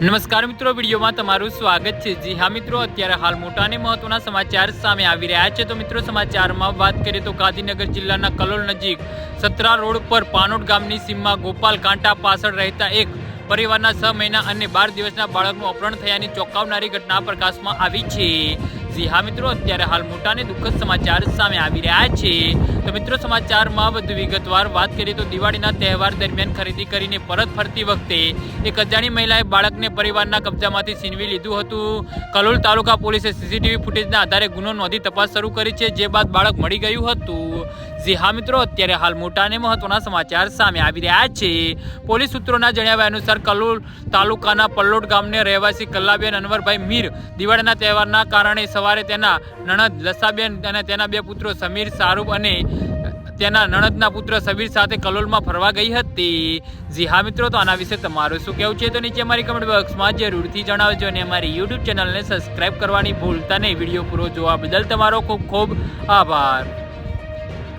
નમસ્કાર મિત્રો, વિડીયોમાં તમારું સ્વાગત છે. જી હા મિત્રો, અત્યારે હાલ મોટા અને મહત્વના સમાચાર સામે આવી રહ્યા છે. તો મિત્રો, સમાચારમાં વાત કરીએ તો ગાંધીનગર જિલ્લાના કલોલ નજીક સત્રા રોડ પર પાનોડ ગામની સીમમાં ગોપાલ કાંટા પાછળ રહેતા એક પરિવારના છ મહિના અને બાર દિવસના બાળકનું અપહરણ થયાની ચોંકાવનારી ઘટના પ્રકાશમાં આવી છે. જી હા મિત્રો, અત્યારે હાલ મોટા અને દુઃખદ સમાચાર સામે આવી રહ્યા છે. તો મિત્રો, સમાચારમાં વધુ વિગતવાર વાત કરીએ તો દિવાળીના તહેવાર દરમિયાન ખરીદી કરીને પરત ફરતી વખતે એક અજાણી મહિલાએ બાળકને પરિવારના કબજામાંથી છીનવી લીધું હતું. કલોલ તાલુકા પોલીસે સીસીટીવી ફૂટેજના આધારે ગુનો નોંધી તપાસ શરૂ કરી છે, જે બાદ બાળક મળી ગયું હતું. જી હા મિત્રો, અત્યારે હાલ મોટા અને મહત્વના સમાચાર સામે આવી રહ્યા છે. પોલીસ સૂત્રોના જણાવ્યા અનુસાર કલોલ તાલુકાના પલ્લોડ ગામને રહેવાસી કલ્લાબેન અનવરભાઈ મીર દિવાળીના તહેવારના કારણે સવારે તેના નણદ લસાબેન અને તેના બે પુત્રો સમીર શાહરૂખ અને તેના નણદના પુત્ર સબીર સાથે કલોલમાં ફરવા ગઈ હતી. જી હા મિત્રો, તો આના વિશે તમારું શું કહેવું છે તો નીચે અમારી કમેન્ટ બોક્સમાં જરૂરથી જણાવજો અને અમારી યુટ્યુબ ચેનલને સબસ્ક્રાઈબ કરવાની ભૂલતા નહીં. વીડિયો પૂરો જોવા બદલ તમારો ખૂબ ખૂબ આભાર.